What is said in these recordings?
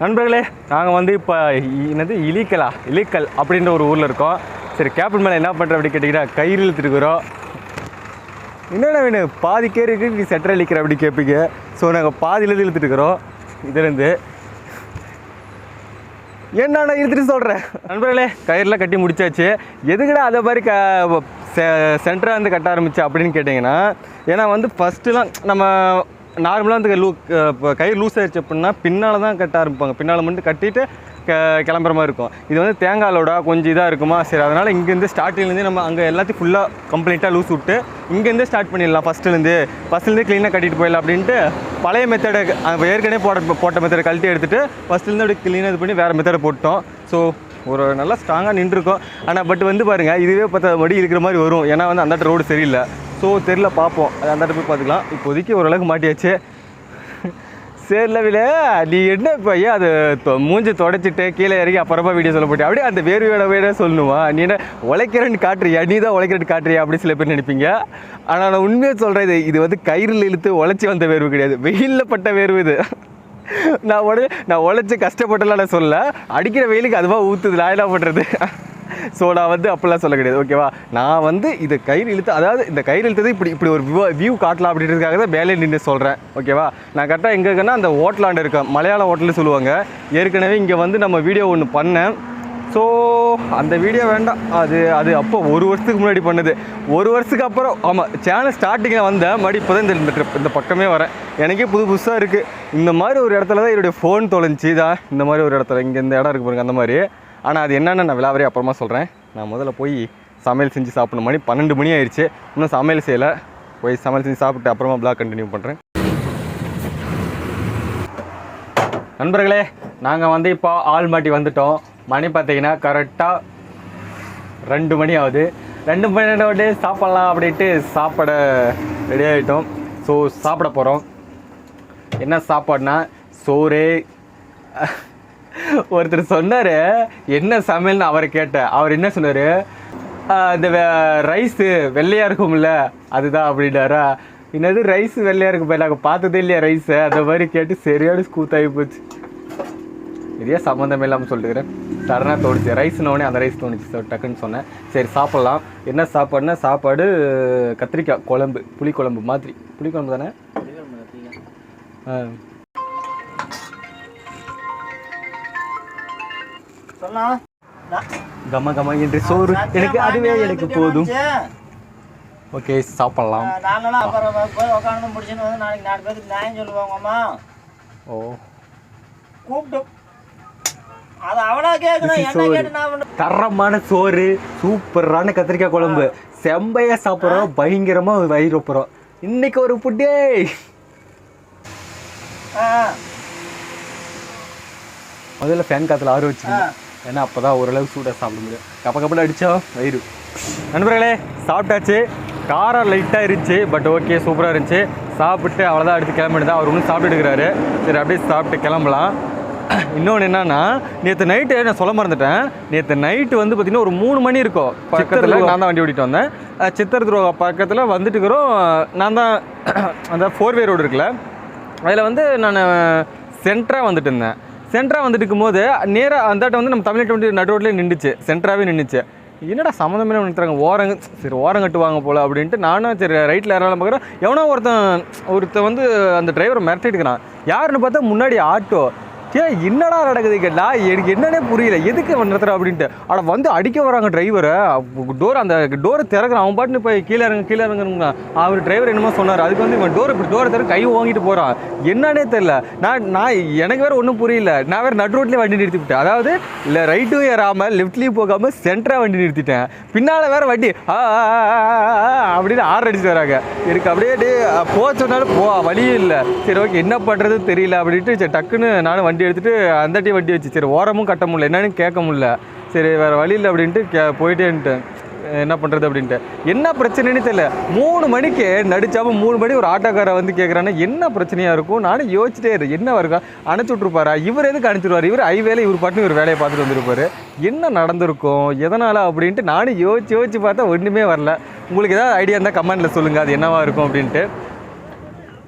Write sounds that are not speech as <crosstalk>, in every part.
நண்பர்களே நாங்கள் வந்து இப்போ என்னது இலிக்கலா இலீக்கல் அப்படின்ற ஒரு ஊரில் இருக்கோம். சரி கேப்டன் மேலே என்ன பண்ணுற அப்படி கேட்டிங்கன்னா கயிறு இழுத்துருக்குறோம். என்னென்ன வேணும்? பாதி கேருக்கு நீ செட்டர் அழிக்கிற அப்படி கேட்பீங்க. ஸோ நாங்கள் பாதியிலேருந்து இழுத்துட்டுருக்குறோம். இதுலேருந்து. என்னடா இழுத்துட்டு சொல்கிறேன் நண்பர்களே கயிறுலாம் கட்டி முடிச்சாச்சு. எதுக்குடா அதை மாதிரி க சென்டராக வந்து கட்ட ஆரம்பிச்சு அப்படின்னு கேட்டிங்கன்னா ஏன்னா வந்து ஃபஸ்ட்டுலாம் நம்ம நார்மலாக வந்து லூ இப்போ கயிறு லூஸ் ஆயிடுச்சு அப்படின்னா பின்னால் தான் கட்ட ஆரம்பிப்பாங்க. பின்னால் மட்டும் கட்டிட்டு க கிளம்புற மாதிரி இருக்கும். இது வந்து தேங்காய் கொஞ்சம் இதாக இருக்குமா? சரி அதனால் இங்கேருந்து ஸ்டார்டிங்லேருந்து நம்ம அங்கே எல்லாத்தையும் ஃபுல்லாக கம்ப்ளீட்டாக லூஸ் விட்டு இங்கேருந்தே ஸ்டார்ட் பண்ணிடலாம். ஃபஸ்ட்டுலேருந்து ஃபஸ்ட்லேருந்து க்ளீனாக கட்டிட்டு போயிடலாம் அப்படின்ட்டு பழைய மெத்தடை ஏற்கனவே போட போட்ட மெத்தடை கழட்டி எடுத்துகிட்டு ஃபஸ்ட்லேருந்து அப்படி க்ளீனாக இது பண்ணி வேறு மெத்தடை போட்டோம். ஸோ ஒரு நல்லா ஸ்ட்ராங்காக நின்றுருக்கோம். ஆனால் பட் வந்து பாருங்கள் இதுவே பார்த்தா மடி இருக்கிற மாதிரி வரும். ஏன்னா வந்து அந்த ரோடு சரியில்லை. ஸோ தெரில பார்ப்போம். அது அந்த போய் பார்த்துக்கலாம். இப்போதைக்கு ஓரளவுக்கு மாட்டியாச்சு. சரி லவிலே நீ என்ன இப்போ ஐயா அது தொ- மூஞ்சி தொடச்சிட்டு கீழே இறங்கி அப்புறமா வீடியோ சொல்ல போட்டியா? அப்படியே அந்த வேர்வையோட வேற சொல்லணுமா? நீ என்ன உழைக்கிறேன்னு காட்டுறியா? நீ தான் உழைக்கிறேன்னு காட்டுறியா? அப்படின்னு சில பேர் நினைப்பீங்க. ஆனால் நான் உண்மையாக சொல்கிறேன் இது இது வந்து கயிறில் இழுத்து உழைச்சி வந்த வேர்வு கிடையாது. வெயிலில் பட்ட வேர்வு இது. நான் உடனே நான் உழைச்சி கஷ்டப்பட்டலாம் நான் சொல்ல அடிக்கிற வெயிலுக்கு அதுவாக ஊற்றுது நான் என்ன பண்ணுறது ஸோ நான் வந்து அப்படிலாம் சொல்ல கிடையாது. ஓகேவா நான் வந்து இது கயிறு இழுத்து அதாவது இந்த கயிறு இழுத்தது இப்படி இப்படி ஒரு வியூ வியூ காட்டலாம் அப்படின்றதுக்காக தான் வேலையை நின்று சொல்கிறேன் ஓகேவா நான் கரெக்டாக எங்கே இருக்கேன்னா அந்த ஹோட்டலாண்டு இருக்கேன் மலையாள ஹோட்டல்னு சொல்லுவாங்க. ஏற்கனவே இங்கே வந்து நம்ம வீடியோ ஒன்று பண்ணேன். ஸோ அந்த வீடியோ வேண்டாம். அது அது அப்போ ஒரு வருஷத்துக்கு முன்னாடி பண்ணுது. ஒரு வருஷத்துக்கு அப்புறம் ஆமாம் சேனல் ஸ்டார்டிங்கில் வந்தேன் மறுபடி இப்போ தான் இந்த ட்ரிப் இந்த பக்கமே வரேன். எனக்கே புது புதுசாக இருக்குது இந்த மாதிரி ஒரு இடத்துல தான் என்னுடைய ஃபோன் தொலைஞ்சி தான் இந்த மாதிரி ஒரு இடத்துல இங்கே இந்த இடம் இருக்கு பாருங்க அந்த மாதிரி. ஆனால் அது என்னென்னு நான் விளாவரே அப்புறமா சொல்கிறேன் நான் முதல்ல போய் சமையல் செஞ்சு சாப்பிடணும். மணி பன்னெண்டு மணி ஆயிடுச்சு இன்னும் சமையல் செய்யலை. போய் சமையல் செஞ்சு சாப்பிட்டு அப்புறமா பிளாக் கண்டினியூ பண்ணுறேன் நண்பர்களே நாங்கள் வந்து இப்போ ஆள்மாட்டி வந்துட்டோம். மணி பார்த்தீங்கன்னா கரெக்டாக ரெண்டு மணி ஆகுது. ரெண்டு மணி சாப்பிட்லாம் அப்படின்ட்டு சாப்பிட ரெடி ஆகிட்டோம் ஸோ சாப்பிட போகிறோம் என்ன சாப்பாடுனா சோறு. ஒருத்தர் சொன்னார் என்ன சமையல்னு அவரை கேட்டேன் அவர் என்ன சொன்னார்? இந்த ரைஸு வெள்ளையாக இருக்கும்ல அதுதான் அப்படின்னாரா. என்னது ரைஸ் வெள்ளையாக இருக்கும் நாங்கள் பார்த்ததே இல்லையா ரைஸை? அந்த மாதிரி கேட்டு சரியான ஸ்கூத்தாகி போச்சு. நிறைய சம்மந்தம் இல்லாமல் சொல்லிட்டுக்கிறேன் சடனாக தோணுச்சு. ரைஸ்னோடனே அந்த ரைஸ் தோணுச்சு சார் டக்குன்னு சொன்னேன். சரி சாப்பிட்லாம். என்ன சாப்பாடுனா சாப்பாடு கத்திரிக்காய் குழம்பு புளி குழம்பு மாதிரி புளி குழம்பு தானே ஆ. சொல்லலாம். கம கம என்று சோறு. எனக்கு அதுவே எனக்கு போதும். ஓகே சாப்பிட்லாம். நாங்களாம் அப்புறம் போய் உட்காந்து முடிச்சுன்னு வந்து நாளைக்கு நாலு பேருக்கு நியாயம் சொல்லுவாங்கம்மா ஓ. கூப்பிட்டு. அது அவளா கேட்கணும் என்ன. கேட்டு நான் தரமான சோறு சூப்பரான கத்திரிக்காய் குழம்பு. செம்பையா சாப்பிட்றோம் பயங்கரமா வயிறு ஒப்புறோம் இன்னைக்கு ஒரு புட்டே முதல்ல ஃபேன் காத்துல ஆறு வச்சுக்கோங்க ஏன்னா அப்பதான் ஓரளவுக்கு சூடாக சாப்பிட முடியும். கப்ப கப்பல அடிச்சா வயிறு. நண்பர்களே சாப்பிட்டாச்சு. காரம் லைட்டாக இருந்துச்சு பட் ஓகே சூப்பராக இருந்துச்சு. சாப்பிட்டு அவ்வளோதான் எடுத்து கிளம்பிட்டு அவர் ஒன்றும் சாப்பிட்டு இருக்கிறாரு. சரி அப்படியே சாப்பிட்டு கிளம்பலாம். இன்னொன்று என்னன்னா நேற்று நைட்டு நான் சொல்ல மறந்துட்டேன். நேற்று நைட்டு வந்து பார்த்தீங்கன்னா ஒரு மூணு மணி இருக்கும். பக்கத்தில் நான் தான் வண்டி ஓட்டிட்டு வந்தேன். சித்தர் துருவா பக்கத்தில் வந்துட்டு இருக்கிறோம். நான் தான் அந்த ஃபோர்வே ரோடு இருக்குல்ல. அதில் வந்து நான் சென்டராக வந்துட்டு இருந்தேன். சென்ட்ரா வந்துட்டு இருக்கும்போது நேராக அந்த வந்து நம்ம தமிழ்நாட்டு வண்டி நடு ரோட்லேயே நின்றுச்சு சென்டராகவே நின்றுச்சு என்னடா சம்மந்தமே நினைக்கிறாங்க ஓரங்க சரி ஓரம் கட்டுவாங்க போல் அப்படின்ட்டு நானும் சரி ரைட்டில் யாராலும் பார்க்குறேன் எவனோ ஒருத்தன் ஒருத்தன் வந்து அந்த டிரைவரை மிரட்டிட்டுக்கிறான் யாருன்னு பார்த்தா முன்னாடி ஆட்டோ. ஏ என்னடா நடக்குது கேட்டா எனக்கு என்னன்னே புரியல. எதுக்கு அவன் அப்படின்ட்டு. அட வந்து அடிக்க வராங்க டிரைவரை டோர் அந்த டோரை திறக்கிறான். அவன் பாட்டுன்னு போய் கீழே இறங்க கீழே இறங்குறாங்க அவர் டிரைவர் என்னமோ சொன்னார். அதுக்கு வந்து இவன் டோர் இப்படி டோரை திறக்க கை வாங்கிட்டு போகிறான் என்னன்னே தெரில நான் நான் எனக்கு வேற ஒன்றும் புரியல. நான் வேற நடு ரோட்லேயே வண்டி நிறுத்திவிட்டேன் அதாவது இல்லை ரைட்டும் ஏறாமல் லெஃப்ட்லேயும் போகாமல் சென்டராக வண்டி நிறுத்திட்டேன். பின்னால் வேற வண்டி. அப்படின்னு ஆறு அடிச்சுட்டு வராங்க. எனக்கு அப்படியே போக சொன்னாலும் போ வழியும் இல்லை. சரி ஓகே என்ன பண்ணுறது தெரியல அப்படின்ட்டு சரி டக்குன்னு நானும் வண்டி எடுத்துட்டு அந்தாட்டி வண்டி வச்சு சரி ஓரமும் கட்ட முடியல. என்னன்னு கேட்க முடியல. சரி வேறு வழி இல்லை அப்படின்ட்டு கே போயிட்டேன்ட்டு என்ன பண்ணுறது அப்படின்ட்டு. என்ன பிரச்சனைன்னு தெரியல. மூணு மணிக்கு நடிச்சாமல் மூணு மணி ஒரு ஆட்டோக்காரை வந்து கேட்குறான்னா என்ன பிரச்சனையாக இருக்கும்? நானும் யோசிச்சிட்டே இரு என்ன வருக்கா அனுப்பிச்சி விட்ருப்பாரா இவர் எதுக்கு அனுப்பிச்சிடுவார் இவர் ஐ வேலை இவர் பாட்டு இவர் வேலையை பார்த்துட்டு வந்திருப்பாரு. என்ன நடந்திருக்கும்? எதனால் அப்படின்ட்டு நானும் யோசிச்சு யோசிச்சு பார்த்தா ஒன்றுமே வரல. உங்களுக்கு ஏதாவது ஐடியா இருந்தால் கமெண்ட்டில் சொல்லுங்கள் அது என்னவாக இருக்கும் அப்படின்ட்டு.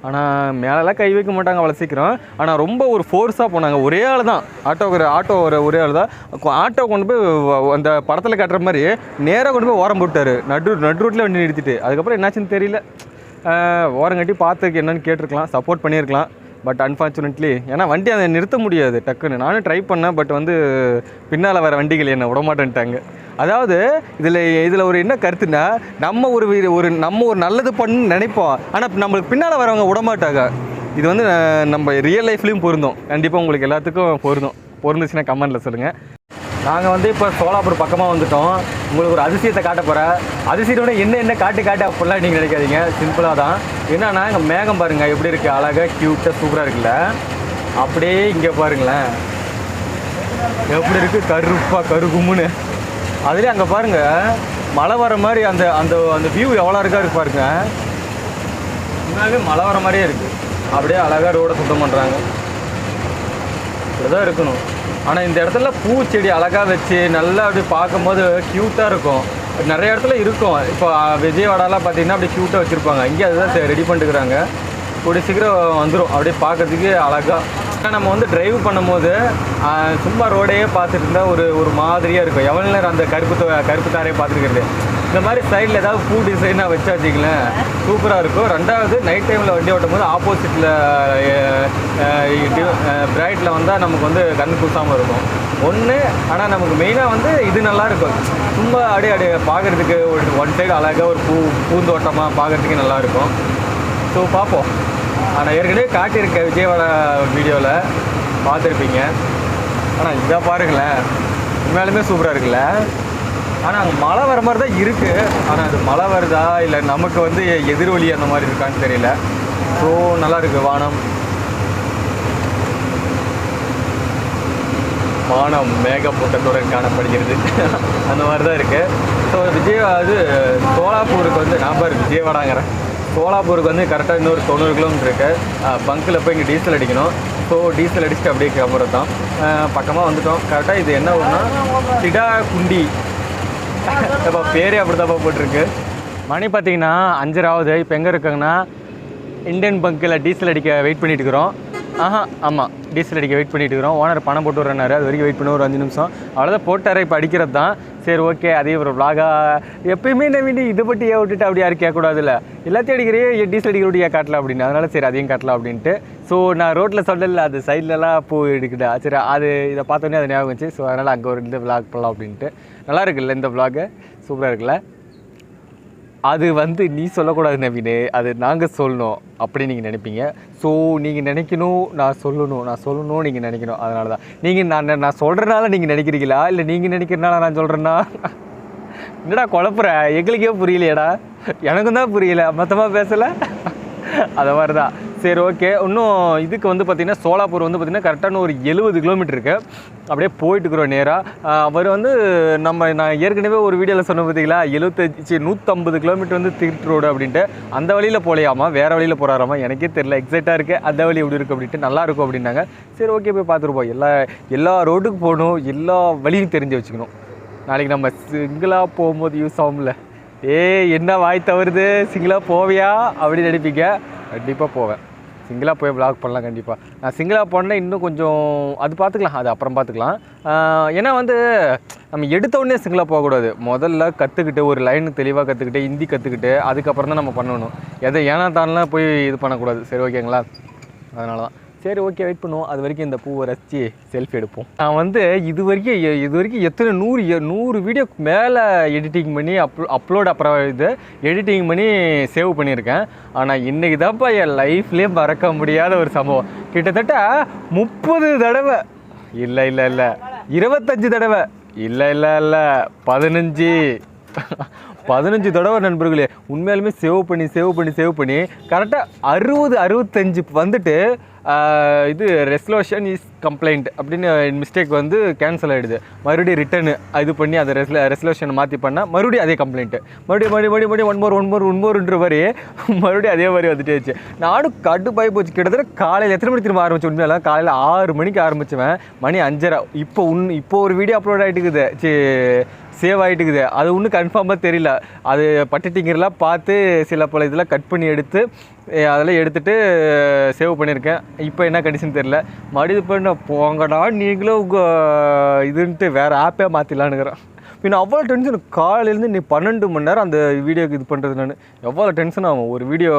ஆனால் மேலெல்லாம் கை வைக்க மாட்டாங்க அவ்வளோ சீக்கிரம். ஆனால் ரொம்ப ஒரு ஃபோர்ஸாக போனாங்க. ஒரே ஆள் தான். ஆட்டோ ஆட்டோ ஒரு ஒரே ஆள் தான். ஆட்டோ கொண்டு போய் வ- அந்த படத்தில் காட்டுற மாதிரி நேராக கொண்டு போய் ஓரம் போட்டார் நடு நடு ரோட்டில் வண்டி நிறுத்திட்டு. அதுக்கப்புறம் என்னாச்சுன்னு தெரியல. ஓரம் கட்டி பார்த்துக்கு என்னன்னு கேட்டிருக்கலாம். சப்போர்ட் பண்ணியிருக்கலாம். பட் அன்ஃபார்ச்சுனேட்லி ஏன்னா வண்டி அதை நிறுத்த முடியாது டக்குன்னு. நானும் ட்ரை பண்ணேன் பட் வந்து பின்னால் வர வண்டிகள் என்னை விடமாட்டேன்ட்டாங்க. அதாவது இதில் இதில் ஒரு என்ன கருத்துனா நம்ம ஒரு ஒரு நம்ம ஒரு நல்லது பண்ணு நினைப்போம் ஆனால் நம்மளுக்கு பின்னால் வரவங்க விடமாட்டாங்க. இது வந்து நம்ம ரியல் லைஃப்லேயும் பொருந்தும். கண்டிப்பாக உங்களுக்கு எல்லாத்துக்கும் பொருந்தும். பொருந்துச்சுன்னா கமெண்ட்டில் சொல்லுங்கள் நாங்கள் வந்து இப்போ சோலாப்பூர் பக்கமாக வந்துட்டோம். உங்களுக்கு ஒரு அதிசயத்தை காட்ட போகிறேன் அதிசயத்தோட என்ன என்ன காட்டு காட்டு அப்படிலாம் நீங்கள் நினைக்காதீங்க. சிம்பிளாக தான். என்னன்னா இங்கே மேகம் பாருங்கள் எப்படி இருக்குது அழகாக க்யூட்டாக சூப்பராக இருக்குல்ல? அப்படியே இங்கே பாருங்களேன். எப்படி இருக்குது கருப்பாக கருகும்னு. அதுலேயே அங்கே பாருங்கள் மழை வர மாதிரி அந்த அந்த அந்த வியூ எவ்வளோ இருக்கா இருக்கு பாருங்க. உண்மையாகவே மழை வர மாதிரியே இருக்குது அப்படியே அழகாக ரோடை சுத்தம் பண்ணுறாங்க இப்படிதான் இருக்கணும். ஆனால் இந்த இடத்துல பூச்செடி அழகாக வச்சு நல்லா அப்படி பார்க்கும்போது க்யூட்டாக இருக்கும். நிறைய இடத்துல இருக்கும். இப்போ விஜயவாடாலாம் பார்த்தீங்கன்னா அப்படி க்யூட்டாக வச்சுருப்பாங்க. இங்கே அதுதான் ரெடி பண்ணிட்டுக்கிறாங்க கூடிய சீக்கிரம் வந்துடும் அப்படியே பார்க்கறதுக்கு அழகாக நம்ம வந்து டிரைவ் பண்ணும்போது சும்மா ரோடையே பார்த்துட்டு இருந்தால் ஒரு ஒரு மாதிரியாக இருக்கும். எவ்வளோ நேரம் அந்த கருப்பு கருப்பு தாரையை பார்த்துருக்கிறது. இந்த மாதிரி சைடில் ஏதாவது பூ டிசைனாக வச்சா வச்சிங்களேன் சூப்பராக இருக்கும். ரெண்டாவது நைட் டைமில் வண்டி ஓட்டும் போது ஆப்போசிட்டில் பிரைட்டில் வந்தால் நமக்கு வந்து கண் கூசாமல் இருக்கும். ஒன்று ஆனால் நமக்கு மெயினாக வந்து இது நல்லா இருக்கும். ரொம்ப அப்படியே அப்படியே பார்க்குறதுக்கு ஒரு ஒன் சைடு அழகாக ஒரு பூ பூந்தோட்டமாக பார்க்குறதுக்கு நல்லா இருக்கும். ஸோ பார்ப்போம் ஆனால் ஏற்கனவே காட்டியிருக்கேன் விஜயவாடா வீடியோவில் பார்த்துருப்பீங்க ஆனால் இதை பாருங்களேன். உண்மையாலுமே சூப்பராக இருக்குல்ல? ஆனால் அங்கே மழை வர மாதிரி தான் இருக்குது ஆனால் அது மழை வருதா? இல்லை நமக்கு வந்து எதிரொலி அந்த மாதிரி இருக்கான்னு தெரியல. ஸோ நல்லா இருக்குது வானம். வானம் மேகமூட்டத்துடன் காணப்படுகிறது. அந்த மாதிரி தான் இருக்குது ஸோ விஜய் அது சோலாப்பூருக்கு வந்து நான் பாரு விஜயவாடாங்கிறேன் சோலாப்பூருக்கு வந்து கரெக்டாக இன்னொரு தொண்ணூறு கிலோமீட்டர் இருக்குது பங்க்கில் போய் இங்கே டீசல் அடிக்கணும். ஸோ டீசல் அடிச்சுட்டு அப்படியே கிளம்புறது தான் பக்கமாக வந்துட்டோம். கரெக்டாக இது என்ன ஒன்றுனா திடா குண்டி இப்போ பேரே அப்படி தான் போட்டிருக்கு. மணி பார்த்தீங்கன்னா அஞ்சராவது இப்போ எங்கே இருக்காங்கன்னா இந்தியன் பங்க்கில் டீசல் அடிக்க வெயிட் பண்ணிட்டு இருக்கிறோம். ஆஹா ஆமாம் டீசல் அடிக்க வெயிட் பண்ணிட்டு இருக்கிறோம். ஓனர் பணம் போட்டு வரனாரு அது வரைக்கும் வெயிட் பண்ண ஒரு அஞ்சு நிமிஷம். அவ்வளோதான் போட்டார் இப்போ அடிக்கிறது தான். சரி ஓகே அதே ஒரு vlog-ஆ எப்பயுமே நவீன் இதை பற்றி ஏன் விட்டுட்டு அப்படி யாரும் கேட்கக்கூடாதுல்ல? எல்லாத்தையும் அடிக்கிறியே டீசல் அடிக்கிற ஏன் காட்டலாம் அப்படின்னு அதனால சரி அதையும் காட்டலாம் அப்படின்ட்டு. ஸோ நான் ரோட்டில் சொல்லல அது சைட்லலாம் பூ எடுக்கிட்டா சரி அது இதை பார்த்தோன்னே அது ஞாபகம் வந்துச்சு. ஸோ அதனால் அங்கே ஒரு இந்த விளாக் பண்ணலாம் அப்படின்ட்டு. நல்லா இருக்குல்ல இந்த vlog? சூப்பராக இருக்குல்ல? அது வந்து நீ சொல்லக்கூடாது நவீன் அது நாங்கள் சொல்லணும் அப்படின்னு நீங்கள் நினைப்பீங்க. ஸோ நீங்கள் நினைக்கணும் நான் சொல்லணும் நான் சொல்லணும் நீங்கள் நினைக்கணும். அதனால தான் நீங்கள் நான் நான் சொல்கிறனால நீங்கள் நினைக்கிறீங்களா? இல்லை நீங்கள் நினைக்கிறனால நான் சொல்கிறேன்னா என்னடா குழப்புற? எங்களுக்கே புரியலையேடா. எனக்கும் தான் புரியல. மொத்தமாக பேசலை. அதை மாதிரி தான் சரி ஓகே இன்னும் இதுக்கு வந்து பார்த்திங்கன்னா சோலாப்பூர் வந்து பார்த்திங்கன்னா கரெக்டான ஒரு எழுபது கிலோமீட்டர் இருக்குது அப்படியே போயிட்டு இருக்கிறோம் நேராக அவர் வந்து நம்ம நான் ஏற்கனவே ஒரு வீடியோவில் சொன்ன பார்த்தீங்களா எழுபத்தஞ்சி நூற்றம்பது கிலோமீட்டர் வந்து திருட்டு ரோடு அப்படின்ட்டு. அந்த வழியில் போலையாமா? வேறு வழியில் போகிறாராமா எனக்கே தெரில எக்ஸைட்டாக இருக்குது அந்த வழி எப்படி இருக்குது அப்படின்ட்டு. நல்லாயிருக்கும் அப்படின்னாங்க. சரி ஓகே போய் பார்த்துருப்போம் எல்லா எல்லா ரோட்டுக்கு போகணும். எல்லா வழியும் தெரிஞ்சு வச்சுக்கணும். நாளைக்கு நம்ம சிங்கிளாக போகும்போது யூஸ் ஆகும்ல. ஏய் என்ன வாய் தவறுது? சிங்கிளாக போவியா? அப்படின்னு நினைப்பீங்க. கண்டிப்பாக போவேன். சிங்கிளாக போய் vlog பண்ணலாம் கண்டிப்பாக நான் சிங்கிளாக போனேன்னா இன்னும் கொஞ்சம் அது பார்த்துக்கலாம் அது அப்புறம் பார்த்துக்கலாம் ஏன்னா வந்து நம்ம எடுத்த உடனே சிங்கிளாக போகக்கூடாது. முதல்ல கற்றுக்கிட்டு ஒரு லைன் தெளிவாக கற்றுக்கிட்டு ஹிந்தி கற்றுக்கிட்டு அதுக்கப்புறம் தான் நம்ம பண்ணணும். எதை ஏனா தானெலாம் போய் இது பண்ணக்கூடாது. சரி ஓகேங்களா அதனால தான் சரி ஓகே வெயிட் பண்ணுவோம். அது வரைக்கும் இந்த பூவை ரசித்து செல்ஃபி எடுப்போம். நான் வந்து இது வரைக்கும் எ- இது வரைக்கும் எத்தனை நூறு நூறு வீடியோ மேலே எடிட்டிங் பண்ணி அப்லோ அப்லோட் அப்புறம் இது எடிட்டிங் பண்ணி சேவ் பண்ணியிருக்கேன். ஆனால் இன்றைக்கி தான்ப்பா என் லைஃப்லேயே மறக்க முடியாத ஒரு சம்பவம். கிட்டத்தட்ட முப்பது தடவை இல்லை இல்லை இல்லை. இருபத்தஞ்சி தடவை இல்லை இல்லை இல்லை. பதினஞ்சு பதினஞ்சு தடவை நண்பர்களே உண்மையாலுமே சேவ் பண்ணி சேவ் பண்ணி சேவ் பண்ணி கரெக்டாக அறுபது அறுபத்தஞ்சு வந்துட்டு இது ரெசலூஷன் இஸ் கம்ப்ளைண்ட் அப்படின்னு மிஸ்டேக் வந்து கேன்சல் ஆகிடுது மறுபடியும் ரிட்டர்னு இது பண்ணி அதை ரெஸ்ல ரெசல்யூஷனை மாற்றி பண்ணால் மறுபடியும் அதே கம்ப்ளைண்ட்டு மறுபடியும் மறுபடியும் மறுபடியும் மறுபடியும் one more one more one மோர்ன்ற மாதிரி <laughs> மறுபடியும் அதே மாதிரி வந்துட்டே வச்சு நானும் கடுப்பாகி போச்சு. கிட்டத்தட்ட காலையில் எத்தனை மணிக்கு திரும்ப ஆரம்பிச்சு உண்மையெல்லாம் காலையில் ஆறு மணிக்கு ஆரம்பிச்சுவேன். மணி அஞ்சரை. இப்போ உன் இப்போ ஒரு வீடியோ அப்லோட் ஆகிட்டு இருக்குது சி சேவ் ஆகிட்டு இருக்குது அது ஒன்றும் கன்ஃபார்மாக தெரியல. அது பட்டட்டிங்கிறலாம் பார்த்து சில பல இதெல்லாம் கட் பண்ணி எடுத்து அதெல்லாம் எடுத்துட்டு சேவ் பண்ணியிருக்கேன். இப்போ என்ன கண்டிஷன் தெரில மறுபடியும் பண்ண போங்கடா நீங்களும் உங்கள் இதுன்ட்டு வேறு ஆப்பே மாற்றிடலான்னுக்கிறேன் இன்னும் அவ்வளோ டென்ஷன் காலையிலேருந்து நீ பன்னெண்டு மணி நேரம் அந்த வீடியோக்கு இது பண்ணுறது நான். எவ்வளோ டென்ஷன் ஆகும் ஒரு வீடியோ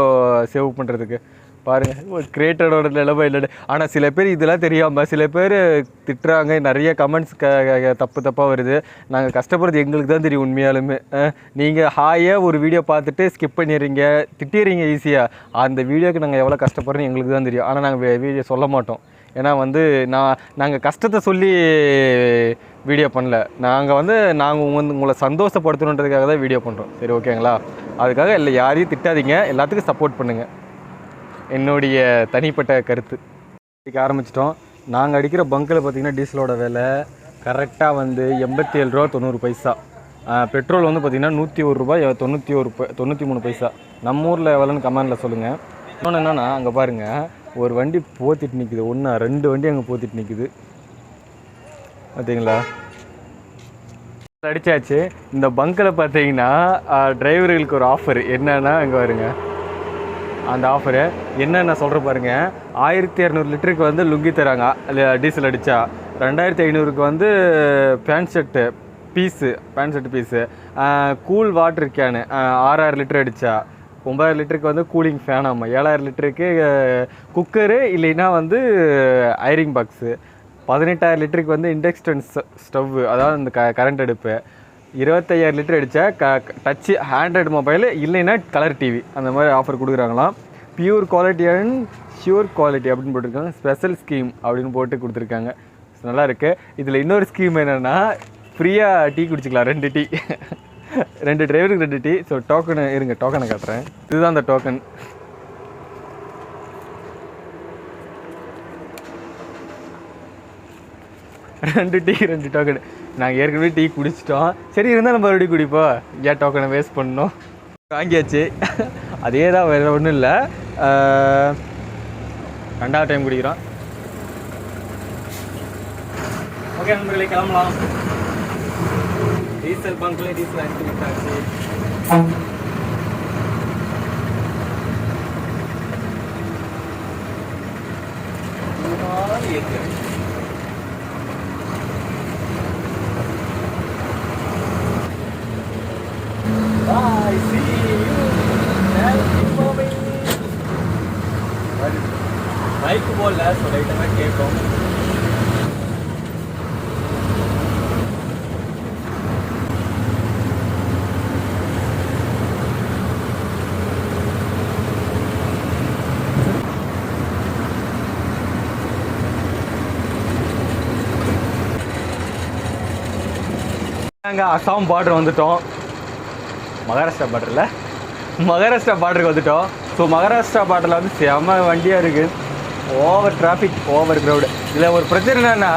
சேவ் பண்ணுறதுக்கு பாருங்கள் ஒரு கிரியேட்டரோட நிலைமை இல்லை ஆனால் சில பேர் இதெல்லாம் தெரியாமல் சில பேர் திட்டுறாங்க. நிறைய கமெண்ட்ஸ் க க- தப்பு தப்பாக வருது. நாங்கள் கஷ்டப்படுறது எங்களுக்கு தான் தெரியும் உண்மையாலுமே. நீங்கள் ஹாயாக ஒரு வீடியோ பார்த்துட்டு ஸ்கிப் பண்ணிடுறீங்க. திட்டிடுறீங்க ஈஸியாக அந்த வீடியோக்கு நாங்கள் எவ்வளோ கஷ்டப்படுறோம் எங்களுக்கு தான் தெரியும். ஆனால் நாங்கள் வீடியோ சொல்ல மாட்டோம். ஏன்னா வந்து நான் நாங்கள் கஷ்டத்தை சொல்லி வீடியோ பண்ணல. நாங்கள் வந்து நாங்கள் வந்து உங்களை சந்தோஷப்படுத்தணுன்றதுக்காக தான் வீடியோ பண்ணுறோம் சரி ஓகேங்களா அதுக்காக இல்லை யாரையும் திட்டாதீங்க. எல்லாத்துக்கும் சப்போர்ட் பண்ணுங்கள் என்னுடைய தனிப்பட்ட கருத்து. அடிக்க ஆரம்பிச்சிட்டோம். நாங்கள் அடிக்கிற பங்கில் பார்த்தீங்கன்னா டீசலோட விலை கரெக்டாக வந்து எண்பத்தி ஏழு ரூபா தொண்ணூறு பைசா. பெட்ரோல் வந்து பார்த்திங்கன்னா நூற்றி ஒரு ரூபாய் தொண்ணூற்றி ஒரு ப- தொண்ணூற்றி மூணு பைசா. நம்ம ஊரில் எவ்வளோன்னு கமெண்டில் சொல்லுங்கள் இன்னொன்று என்னென்னா அங்கே பாருங்கள் ஒரு வண்டி போத்திட்டு நிற்குது ஒன்றா ரெண்டு வண்டி அங்கே போத்திட்டு நிற்குது பார்த்தீங்களா அடிச்சாச்சு. இந்த பங்கில் பார்த்தீங்கன்னா டிரைவர்களுக்கு ஒரு ஆஃபர் என்னன்னா அங்கே வருங்க அந்த ஆஃபரு என்னென்ன சொல்கிற பாருங்க. ஆயிரத்தி இரநூறு லிட்டருக்கு வந்து லுங்கி தராங்க. டீசல் அடித்தா ரெண்டாயிரத்தி ஐநூறுக்கு வந்து pant shirt piece pant shirt piece cool water can ஆறாயிரம் லிட்டர் அடித்தா ஒம்பதாயிரம் லிட்டருக்கு வந்து கூலிங் ஃபேன் ஆமாம் ஏழாயிரம் லிட்டருக்கு குக்கரு இல்லைன்னா வந்து ஐரிங் பாக்ஸு பதினெட்டாயிரம் லிட்டருக்கு வந்து இண்டக்ஷன் ஸ்டவ் அதாவது இந்த க கரண்ட் அடுப்பு. இருபத்தையாயிரம் லிட்டர் அடித்தா க டச்சு ஆண்ட்ராய்டு மொபைல் இல்லைன்னா கலர் டிவி அந்த மாதிரி offer கொடுக்குறாங்களாம். Pure quality and sure quality அப்படின்னு போட்டிருக்காங்க. ஸ்பெஷல் ஸ்கீம் அப்படின்னு போட்டு கொடுத்துருக்காங்க. நல்லா இருக்குது இதில் இன்னொரு ஸ்கீம் என்னென்னா ஃப்ரீயாக டீ குடிச்சிக்கலாம். ரெண்டு டீ <laughs> ரெண்டு டிரைவருக்கு ரெண்டு டீ ஸோ டோக்கனு இருங்க டோக்கனை காட்டுறேன். இதுதான் அந்த டோக்கன் ரெண்டு டீ ரெண்டு டோக்கன் நாங்கள் ஏற்கனவே டீ குடிச்சிட்டோம். சரி இருந்தால் நம்ம மறுபடியும் குடிப்போம் ஏன் டோக்கனை வேஸ்ட் பண்ணோம் வாங்கியாச்சு. அதே தான் வேறு ஒன்றும் இல்லை. ரெண்டாவது டைம் குடிக்கிறோம். ஓகே நண்பர்களே கிளம்பலாம். டீசல் பங்க்லேயே டீசல் அடிச்சு விட்டாச்சு நாங்கள் அசாம் பார்டர் வந்துட்டோம். மகாராஷ்டிரா பார்டரில் மகாராஷ்டிரா பார்டருக்கு வந்துட்டோம். ஸோ மகாராஷ்டிரா பார்டரில் வந்து செம வண்டியாக இருக்குது ஓவர் டிராஃபிக் ஓவர் க்ரௌடு இதில் ஒரு பிரச்சனை என்னென்னா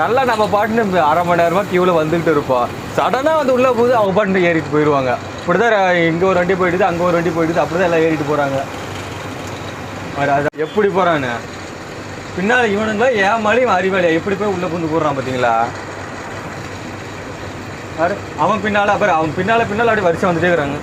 நல்லா நம்ம பாட்டுன்னு அரை மணி நேரமாக க்யூவில் வந்துக்கிட்டு இருப்போம். சடனாக வந்து உள்ளே போது அவங்க பாட்டு ஏறிட்டு போயிடுவாங்க இப்படி தான் இங்கே ஒரு வண்டி போயிடுது அங்கே ஒரு வண்டி போயிடுது அப்படி தான் எல்லாம் ஏறிட்டு போகிறாங்க அது எப்படி போகிறான்னு பின்னால் இவனுங்களா ஏமாளியும் அறிவாளியா? எப்படி போய் உள்ளே புந்து போடுறான் பார்த்தீங்களா அவன் பின்னால அப்புறம் அவன் பின்னால பின்னால அப்படியே வரிசை வந்துட்டே இருக்கிறாங்க.